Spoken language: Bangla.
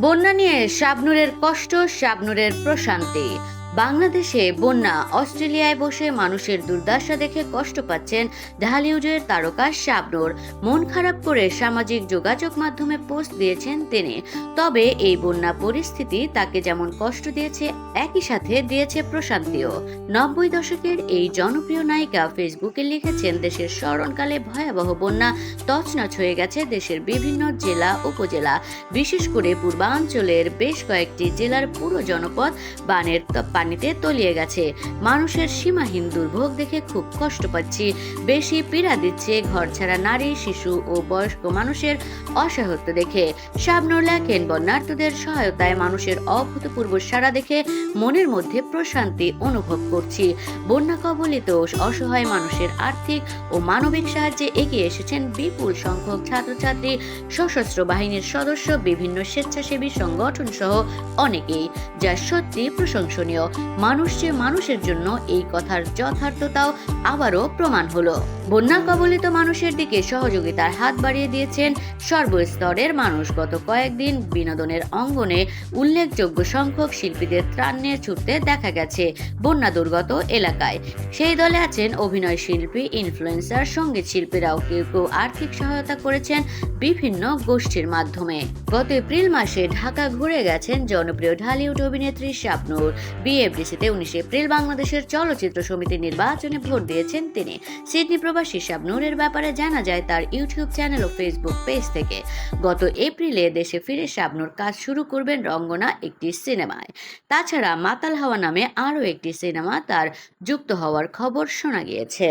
বন্যা নিয়ে শাবনুরের কষ্ট শাবনুরের প্রশান্তি। বাংলাদেশে বন্যা, অস্ট্রেলিয়ায় বসে মানুষের দুর্দশা দেখে কষ্ট পাচ্ছেন ঢালিউডের তারকা শাবনুর। মন খারাপ করে সামাজিক যোগাযোগ মাধ্যমে পোস্ট দিয়েছেন তিনি। তবে এই বন্যা পরিস্থিতি তাকে যেমন কষ্ট দিয়েছে, একই সাথে দিয়েছে প্রশান্তিও। নব্বই দশকের এই জনপ্রিয় নায়িকা ফেসবুকে লিখেছেন, দেশের স্মরণকালে ভয়াবহ বন্যা তছনছ হয়ে গেছে দেশের বিভিন্ন জেলা, উপজেলা। বিশেষ করে পূর্বাঞ্চলের বেশ কয়েকটি জেলার পুরো জনপদ বানের পানিতে তলিয়ে গেছে। মানুষের সীমাহীন দুর্ভোগ দেখে খুব কষ্ট পাচ্ছি। বেশি পীড়া দিচ্ছে ঘর ছাড়া নারী, শিশু ও বয়স্ক মানুষের অসহায়ত্ব দেখে। শাবনুর লেখেন বন্যার্থদের সহায়তায় মানুষের অভূতপূর্ব সাড়া দেখে মনের মধ্যে প্রশান্তি অনুভব করছি। বন্যা কবলিত অসহায় মানুষের আর্থিক ও মানবিক সাহায্যে এগিয়ে এসেছেন বিপুল সংখ্যক ছাত্রছাত্রী, সশস্ত্র বাহিনীর সদস্য, বিভিন্ন স্বেচ্ছাসেবী সংগঠন সহ অনেকেই, যা সত্যি প্রশংসনীয়। মানুষ যে মানুষের জন্য এই কথার যথার্থতাও আবারও প্রমাণ হলো। বন্যা কবলিত মানুষের দিকে সহযোগিতার হাত বাড়িয়ে দিয়েছেন সর্বস্তরের মানুষ। গত কয়েকদিন বিনোদনের অঙ্গনে উল্লেখযোগ্য সংখ্যক শিল্পীদের ত্রাণ নিয়ে ছুটতে দেখা গেছে বন্যা দুর্গত এলাকায়। সেই দলে আছেন অভিনয় শিল্পী, ইনফ্লুয়েন্সার, সংগীত শিল্পীরাও। কেউ কেউ আর্থিক সহায়তা করেছেন বিভিন্ন গোষ্ঠীর মাধ্যমে। গত এপ্রিল মাসে ঢাকা ঘুরে গেছেন জনপ্রিয় ঢালিউড অভিনেত্রী শাবনূর। বিএফডিসিতে উনিশে এপ্রিল বাংলাদেশের চলচ্চিত্র সমিতির নির্বাচনে ভোট দিয়েছেন তিনি। সিডনি প্রবাসী শাবনূরের ব্যাপারে জানা যায় তার ইউটিউব চ্যানেল ও ফেসবুক পেজ থেকে। গত এপ্রিলে দেশে ফিরে শাবনূর কাজ শুরু করবেন রঙ্গনা একটি সিনেমায়। তাছাড়া মাতাল হাওয়া নামে আরও একটি সিনেমা তার যুক্ত হওয়ার খবর শোনা গিয়েছে।